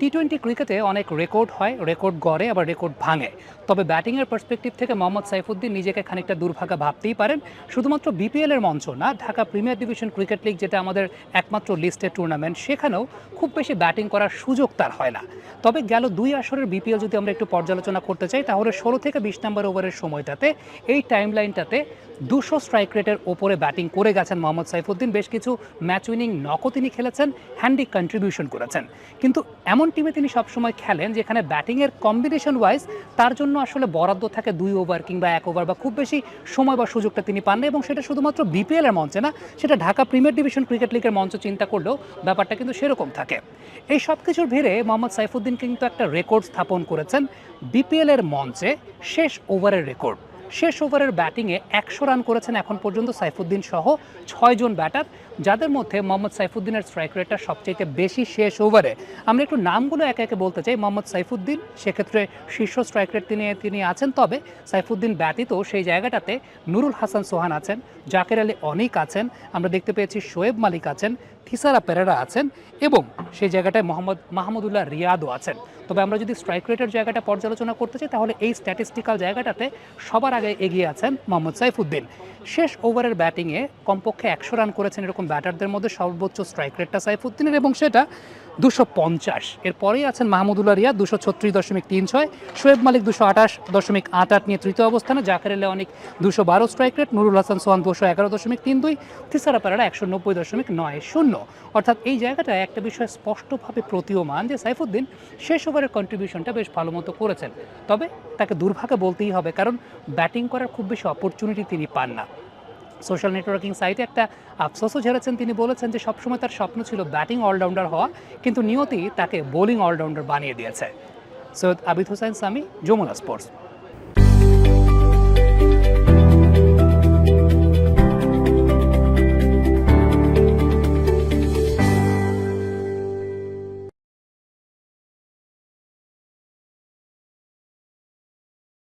T twenty ক্রিকেটে অনেক record হয় রেকর্ড গড়ে, আবার রেকর্ড ভাঙে। তবে ব্যাটিংয়ের পার্সপেক্টিভ থেকে মোহাম্মদ সাইফুদ্দিন নিজেকে খানিকটা দুর্ভাগা ভাবতেই পারেন। শুধুমাত্র বিপিএল এর মঞ্চ না, Dhaka premier division cricket league যেটা আমাদের একমাত্র লিস্টেড টুর্নামেন্ট সেখানেও খুব বেশি ব্যাটিং করার সুযোগ তার হয় না। তবে গেল দুই আসরের বিপিএল যদি আমরা একটু পর্যালোচনা করতে চাই, তাহলে ষোলো থেকে বিশ নম্বর ওভারের সময়টাতে, এই টাইম লাইনটাতে দুশো স্ট্রাইক রেটের ওপরে ব্যাটিং করে গেছেন মোহাম্মদ সাইফুদ্দিন। বেশ কিছু ম্যাচ উইনিং নকও তিনি খেলেছেন হ্যান্ডি কন্ট্রিবিউশন করেছেন। কিন্তু এমন টিমে তিনি সবসময় খেলেন, যেখানে ব্যাটিংয়ের কম্বিনেশন ওয়াইজ তার জন্য আসলে বরাদ্দ থাকে দুই ওভার কিংবা এক ওভার বা খুব বেশি সময় বা সুযোগটা তিনি পান না এবং সেটা শুধুমাত্র বিপিএল এর মঞ্চে না, সেটা ঢাকা প্রিমিয়ার ডিভিশন ক্রিকেট লিগের মঞ্চ চিন্তা করলেও ব্যাপারটা কিন্তু সেরকম থাকে। এই সব কিছুর ভিড়ে মোহাম্মদ সাইফুদ্দিন কিন্তু একটা রেকর্ড স্থাপন করেছেন বিপিএল এর মঞ্চে শেষ ওভারের রেকর্ড শেষ ওভারের ব্যাটিংয়ে একশো রান করেছেন এখন পর্যন্ত সাইফুদ্দিন সহ ছয়জন ব্যাটার, যাদের মধ্যে মোহাম্মদ সাইফুদ্দিনের স্ট্রাইক রেটটা সবচেয়ে বেশি শেষ ওভারে। আমরা একটু নামগুলো একে একে বলতে চাই। মোহাম্মদ সাইফুদ্দিন, সেক্ষেত্রে শীর্ষ স্ট্রাইক রেট তিনি তিনি আছেন। তবে সাইফুদ্দিন ব্যতীত সেই জায়গাটাতে নুরুল হাসান সোহান আছেন, জাকের আলী অনিক আছেন, আমরা দেখতে পেয়েছি শোয়েব মালিক আছেন, থিসারা পেরেরা আছেন এবং সেই জায়গাটায় মোহাম্মদ মাহমুদুল্লাহ রিয়াদও আছেন। তবে আমরা যদি স্ট্রাইক রেটের জায়গাটা পর্যালোচনা করতে চাই, তাহলে এই স্ট্যাটিস্টিক্যাল জায়গাটাতে সবার আগে এগিয়ে আছেন মোহাম্মদ সাইফুদ্দিন। শেষ ওভারের ব্যাটিংয়ে কমপক্ষে একশো রান করেছেন এরকম ব্যাটারদের মধ্যে সর্বোচ্চ স্ট্রাইক রেটটা সাইফুদ্দিনের এবং সেটা দুশো পঞ্চাশ। এরপরেই আছেন মাহমুদুল্লাহ রিয়া দুশো ছত্রিশ দশমিক তিন ছয়, শোয়েব মালিক দুশো আঠাশ দশমিক আট আট নিয়ে তৃতীয় অবস্থানে জাকের অনেক দুশো বারো স্ট্রাইক রেট নুরুল হাসান সোহান দুশো এগারো দশমিক তিন দুই, তিসারা পাড়ারা একশো নব্বই দশমিক নয় শূন্য। অর্থাৎ এই জায়গাটায় একটা বিষয় স্পষ্টভাবে প্রতীয়মান যে সাইফুদ্দিন শেষ ওভারের কন্ট্রিবিউশনটা বেশ ভালো মতো করেছেন। তবে তাকে দুর্ভাগ্যে বলতেই হবে, কারণ ব্যাটিং করার খুব বেশি অপরচুনিটি তিনি পান না। সোশ্যাল নেটওয়ার্কিং সাইটে একটা আফসোসও ঝেড়েছেন। তিনি বলেছেন যে সবসময় তার স্বপ্ন ছিল ব্যাটিং অলরাউন্ডার হওয়া, কিন্তু নিয়তি তাকে বোলিং অলরাউন্ডার বানিয়ে দিয়েছে। সৈয়দ আবিদ হোসেন সামি, যমুনা স্পোর্টস।